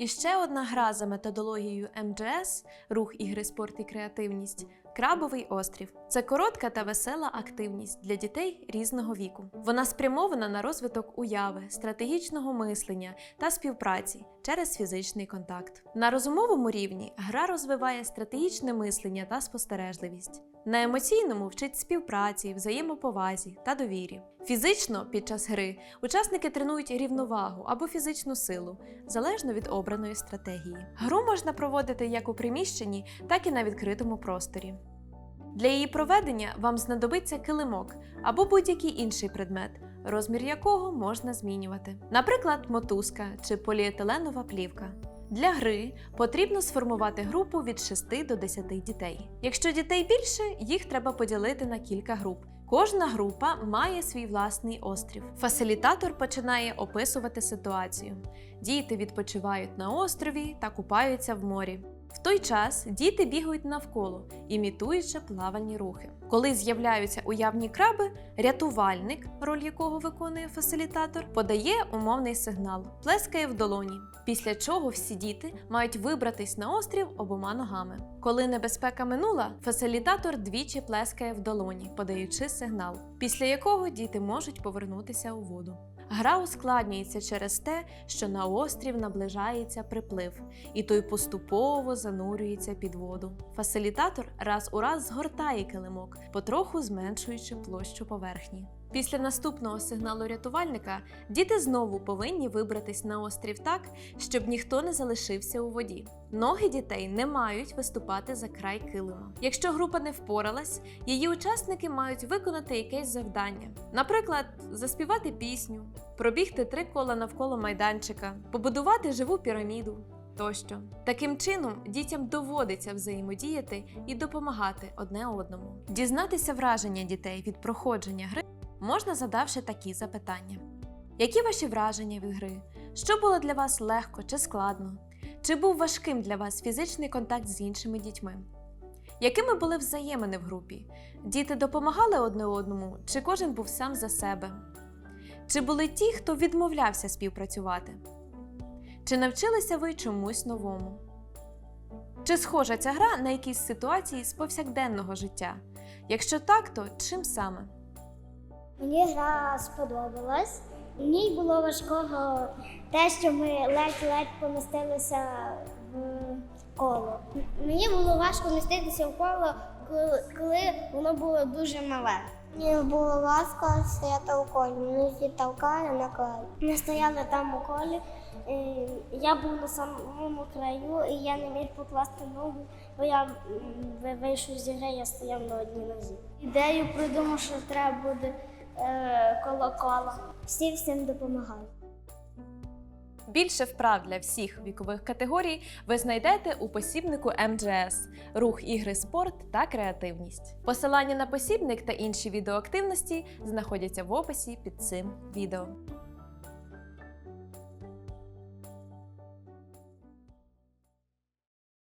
І ще одна гра за методологією МДС рух ігри, спорт і креативність. Крабовий острів це коротка та весела активність для дітей різного віку. Вона спрямована на розвиток уяви, стратегічного мислення та співпраці через фізичний контакт. На розумовому рівні гра розвиває стратегічне мислення та спостережливість. На емоційному вчить співпраці, взаємоповазі та довірі. Фізично під час гри учасники тренують рівновагу або фізичну силу, залежно від обраної стратегії. Гру можна проводити як у приміщенні, так і на відкритому просторі. Для її проведення вам знадобиться килимок або будь-який інший предмет, розмір якого можна змінювати, наприклад, мотузка чи поліетиленова плівка. Для гри потрібно сформувати групу від 6 до 10 дітей. Якщо дітей більше, їх треба поділити на кілька груп. Кожна група має свій власний острів. Фасилітатор починає описувати ситуацію. Діти відпочивають на острові та купаються в морі. Той час діти бігають навколо, імітуючи плавальні рухи. Коли з'являються уявні краби, рятувальник, роль якого виконує фасилітатор, подає умовний сигнал, плескає в долоні. Після чого всі діти мають вибратись на острів обома ногами. Коли небезпека минула, фасилітатор двічі плескає в долоні, подаючи сигнал, після якого діти можуть повернутися у воду. Гра ускладнюється через те, що на острів наближається приплив, і той поступово занурюється під воду. Фасилітатор раз у раз згортає килимок, потроху зменшуючи площу поверхні. Після наступного сигналу рятувальника діти знову повинні вибратись на острів так, щоб ніхто не залишився у воді. Ноги дітей не мають виступати за край килима. Якщо група не впоралась, її учасники мають виконати якесь завдання, наприклад, заспівати пісню, пробігти три кола навколо майданчика, побудувати живу піраміду. Тощо таким чином дітям доводиться взаємодіяти і допомагати одне одному. Дізнатися враження дітей від проходження гри можна задавши такі запитання: які ваші враження від гри? Що було для вас легко чи складно? Чи був важким для вас фізичний контакт з іншими дітьми? Якими були взаємини в групі? Діти допомагали одне одному, чи кожен був сам за себе? Чи були ті, хто відмовлявся співпрацювати? Чи навчилися ви чомусь новому? Чи схожа ця гра на якісь ситуації з повсякденного життя? Якщо так, то чим саме? Мені гра сподобалась. В ній було важкого те, що ми ледь-ледь помістилися в коло. Мені було важко вміститися в коло, коли- воно було дуже мале. Мені було важко стояти у колі. Ми всі толкали на колі. Ми стояли там у колі. Я був на самому краю, і я не міг покласти ногу, бо я вийшов з гри, я стояв на одній нозі. Ідею придумав, що треба буде коло кола. Всі всім допомагають. Більше вправ для всіх вікових категорій ви знайдете у посібнику МДС рух, ігри, спорт та креативність. Посилання на посібник та інші відеоактивності знаходяться в описі під цим відео.